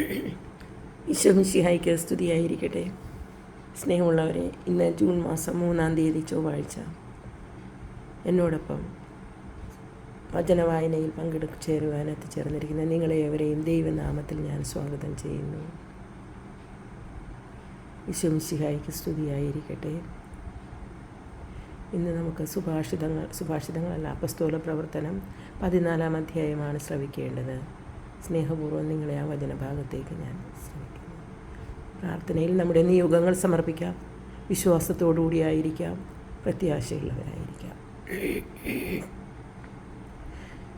ഈശോമിശിഹായിക്ക് സ്തുതിയായിരിക്കട്ടെ. സ്നേഹമുള്ളവരെ ഇന്ന് ജൂൺ മാസം മൂന്നാം തീയതി ചൊവ്വാഴ്ച. എന്നോടൊപ്പം വചന വായനയിൽ പങ്കെടുക്ക് ചേരുവാൻ എത്തിച്ചേർന്നിരിക്കുന്ന നിങ്ങളെ എവരെയും ദൈവനാമത്തിൽ ഞാൻ സ്വാഗതം ചെയ്യുന്നു. ഈശോമിശിഹായിക്ക് സ്തുതിയായിരിക്കട്ടെ. ഇന്ന് നമുക്ക് സുഭാഷിതങ്ങൾ സുഭാഷിതങ്ങളല്ല അപസ്തോല പ്രവർത്തനം പതിനാലാം അധ്യായമാണ് ശ്രവിക്കേണ്ടത്. സ്നേഹപൂർവം നിങ്ങളെ ആ വചനഭാഗത്തേക്ക് ഞാൻ ശ്രമിക്കുന്നു. പ്രാർത്ഥനയിൽ നമ്മുടെ നിയോഗങ്ങൾ സമർപ്പിക്കാം. വിശ്വാസത്തോടുകൂടിയായിരിക്കാം. പ്രത്യാശയുള്ളവരായിരിക്കാം.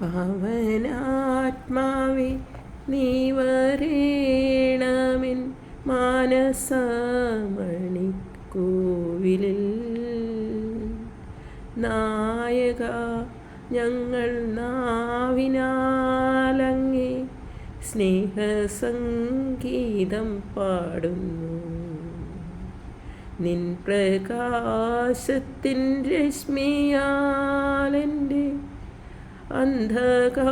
പാവനാത്മാവി നീ വരേണമിൻ മാനസമണിക്കോവിലിൽ നായക ഞങ്ങൾ നാവിനാലങ്ങേ സ്നേഹസംഗീതം പാടുന്നു. നിൻ പ്രകാശത്തിൻ രശ്മിയാലെന്റെ അന്ധകാരമകത്തിണേ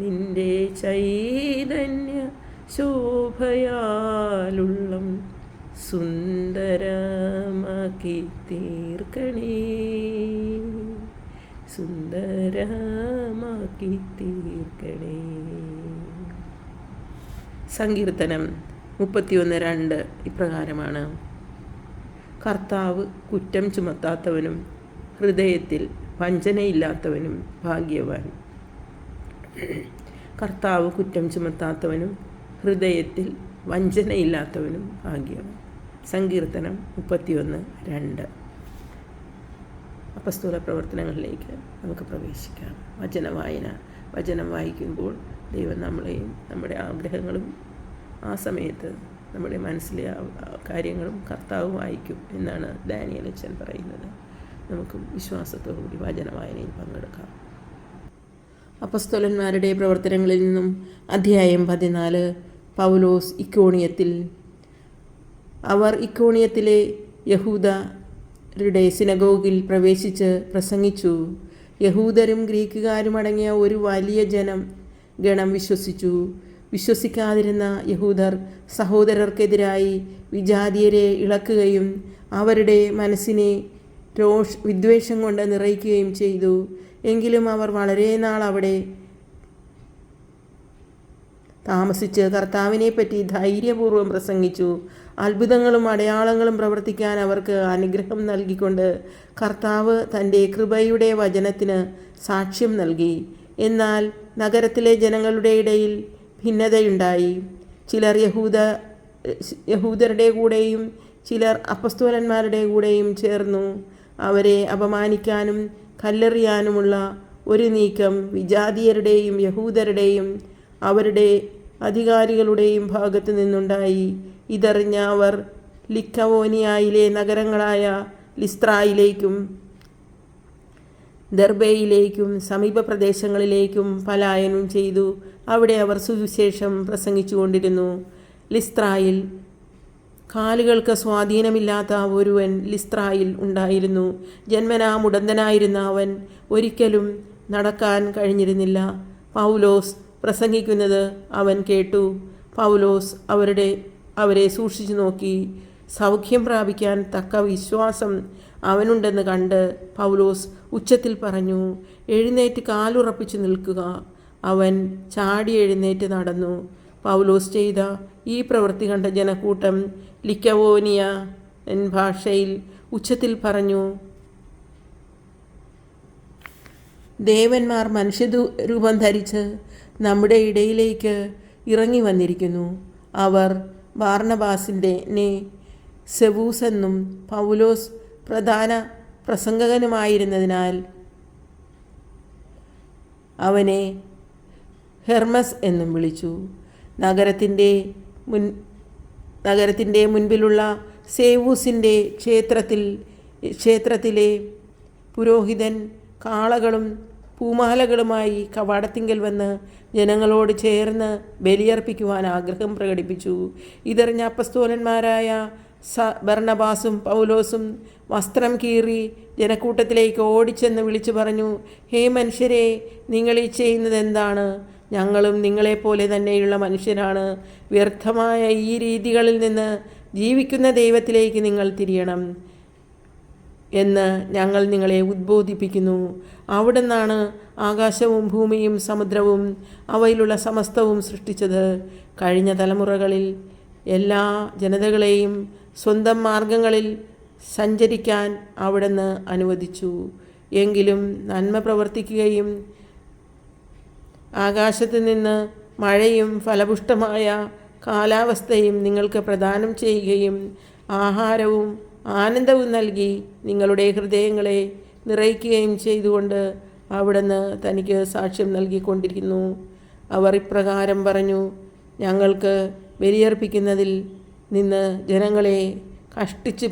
നിന്റെ ചൈതന്യ ശോഭയാലുള്ളം സുന്ദരമാക്കി തീർക്കണേ. സുന്ദരമാക്കി തീർക്കണേ. സങ്കീർത്തനം മുപ്പത്തിയൊന്ന് രണ്ട് ഇപ്രകാരമാണ്. കർത്താവ് കുറ്റം ചുമത്താത്തവനും ഹൃദയത്തിൽ വഞ്ചനയില്ലാത്തവനും ഭാഗ്യവാൻ. കർത്താവ് കുറ്റം ചുമത്താത്തവനും ഹൃദയത്തിൽ വഞ്ചനയില്ലാത്തവനും ഭാഗ്യവാൻ. സങ്കീർത്തനം മുപ്പത്തിയൊന്ന് രണ്ട്. അപസ്തൂല പ്രവർത്തനങ്ങളിലേക്ക് നമുക്ക് പ്രവേശിക്കാം. വചന വായന. വചനം വായിക്കുമ്പോൾ ദൈവം നമ്മളെയും നമ്മുടെ ആഗ്രഹങ്ങളും ആ സമയത്ത് നമ്മുടെ മനസ്സിലെ കാര്യങ്ങളും കർത്താവ് വായിക്കും എന്നാണ് ദാനിയൽ അച്ഛൻ പറയുന്നത്. നമുക്ക് വിശ്വാസത്തോടുകൂടി വചന വായനയിൽ പങ്കെടുക്കാം. അപസ്തോലന്മാരുടെ പ്രവർത്തനങ്ങളിൽ നിന്നും അധ്യായം പതിനാല് പൗലോസ് ഇക്കോണിയത്തിൽ അവർ ഇക്കോണിയത്തിലെ യഹൂദരുടെ സിനഗോഗിൽ പ്രവേശിച്ച് പ്രസംഗിച്ചു. യഹൂദരും ഗ്രീക്കുകാരും അടങ്ങിയ ഒരു വലിയ ജനം ഗണം വിശ്വസിച്ചു. വിശ്വസിക്കാതിരുന്ന യഹൂദർ സഹോദരർക്കെതിരായി വിജാതിയരെ ഇളക്കുകയും അവരുടെ മനസ്സിനെ രോഷ് വിദ്വേഷം കൊണ്ട് നിറയ്ക്കുകയും ചെയ്തു. എങ്കിലും അവർ വളരെ നാൾ അവിടെ താമസിച്ച് കർത്താവിനെപ്പറ്റി ധൈര്യപൂർവം പ്രസംഗിച്ചു. അത്ഭുതങ്ങളും അടയാളങ്ങളും പ്രവർത്തിക്കാൻ അവർക്ക് അനുഗ്രഹം നൽകിക്കൊണ്ട് കർത്താവ് തന്റെ കൃപയുടെ വചനത്തിന് സാക്ഷ്യം നൽകി. എന്നാൽ നഗരത്തിലെ ജനങ്ങളുടെ ഇടയിൽ ഭിന്നതയുണ്ടായി. ചിലർ യഹൂദ യഹൂദരുടെ കൂടെയും ചിലർ അപ്പസ്തോലന്മാരുടെ കൂടെയും ചേർന്നു. അവരെ അപമാനിക്കാനും കല്ലെറിയാനുമുള്ള ഒരു നീക്കം വിജാതീയരുടെയും യഹൂദരുടെയും അവരുടെ അധികാരികളുടെയും ഭാഗത്തു നിന്നുണ്ടായി. ഇതറിഞ്ഞ അവർ ലിക്കവോനിയായിലെ നഗരങ്ങളായ ലിസ്ത്രായിലേക്കും ദർബയിലേക്കും സമീപ പ്രദേശങ്ങളിലേക്കും പലായനം ചെയ്തു. അവിടെ അവർ സുവിശേഷം പ്രസംഗിച്ചുകൊണ്ടിരുന്നു. ലിസ്ത്രായിൽ കാലുകൾക്ക് സ്വാധീനമില്ലാത്ത ഒരുവൻ ലിസ്ത്രായിൽ ഉണ്ടായിരുന്നു. ജന്മനാ മുടന്തനായിരുന്ന അവൻ ഒരിക്കലും നടക്കാൻ കഴിഞ്ഞിരുന്നില്ല. പൗലോസ് പ്രസംഗിക്കുന്നത് അവൻ കേട്ടു. പൗലോസ് അവരുടെ അവരെ സൂക്ഷിച്ചു നോക്കി. സൗഖ്യം പ്രാപിക്കാൻ തക്ക വിശ്വാസം അവനുണ്ടെന്ന് കണ്ട് പൗലോസ് ഉച്ചത്തിൽ പറഞ്ഞു എഴുന്നേറ്റ് കാലുറപ്പിച്ചു നിൽക്കുക. അവൻ ചാടി എഴുന്നേറ്റ് നടന്നു. പൗലോസ് ചെയ്ത ഈ പ്രവൃത്തി കണ്ട ജനക്കൂട്ടം ലിക്കവോനിയ എൻ ഭാഷയിൽ ഉച്ചത്തിൽ പറഞ്ഞു ദേവന്മാർ മനുഷ്യരൂപം രൂപം ധരിച്ച് നമ്മുടെ ഇടയിലേക്ക് ഇറങ്ങി വന്നിരിക്കുന്നു. അവർ ബാർണബാസിന്റെ നെ സെവൂസ് എന്നും പൗലോസ് പ്രധാന പ്രസംഗകനുമായിരുന്നതിനാൽ അവനെ ഹെർമസ് എന്നും വിളിച്ചു. നഗരത്തിന്റെ മുൻ നഗരത്തിന്റെ മുൻപിലുള്ള സേവൂസിന്റെ ക്ഷേത്രത്തിൽ ക്ഷേത്രത്തിലെ പുരോഹിതൻ കാളകളും പൂമാലകളുമായി കവാടത്തിങ്കൽ വന്ന് ജനങ്ങളോട് ചേർന്ന് ബലിയർപ്പിക്കുവാൻ ആഗ്രഹം പ്രകടിപ്പിച്ചു. ഇതറിഞ്ഞ അപ്പസ്തോലന്മാരായ സ ബർണബാസും പൗലോസും വസ്ത്രം കീറി ജനക്കൂട്ടത്തിലേക്ക് ഓടിച്ചെന്ന് വിളിച്ചു പറഞ്ഞു ഹേ മനുഷ്യരെ നിങ്ങൾ ഈ ചെയ്യുന്നത് എന്താണ്? ഞങ്ങളും നിങ്ങളെപ്പോലെ തന്നെയുള്ള മനുഷ്യരാണ്. വ്യർത്ഥമായ ഈ രീതികളിൽ നിന്ന് ജീവിക്കുന്ന ദൈവത്തിലേക്ക് നിങ്ങൾ തിരിയണം. എന്ന് ഞങ്ങൾ നിങ്ങളെ ഉദ്ബോധിപ്പിക്കുന്നു. അവിടെ നിന്നാണ് ആകാശവും ഭൂമിയും സമുദ്രവും അവയിലുള്ള സമസ്തവും സൃഷ്ടിച്ചത്. കഴിഞ്ഞ തലമുറകളിൽ എല്ലാ ജനതകളെയും സ്വന്തം മാർഗങ്ങളിൽ സഞ്ചരിക്കാൻ അവിടുന്ന് അനുവദിച്ചു. എങ്കിലും നന്മ പ്രവർത്തിക്കുകയും ആകാശത്ത് നിന്ന് മഴയും ഫലപുഷ്ടമായ കാലാവസ്ഥയും നിങ്ങൾക്ക് പ്രദാനം ചെയ്യുകയും ആഹാരവും ആനന്ദവും നൽകി നിങ്ങളുടെ ഹൃദയങ്ങളെ നിറയ്ക്കുകയും ചെയ്തുകൊണ്ട് അവിടുന്ന് തനിക്ക് സാക്ഷ്യം നൽകിക്കൊണ്ടിരിക്കുന്നു. അവർ ഇപ്രകാരം പറഞ്ഞു ഞങ്ങൾക്ക് ബലിയർപ്പിക്കുന്നതിൽ നിന്ന് ജനങ്ങളെ കഷ്ടിച്ച്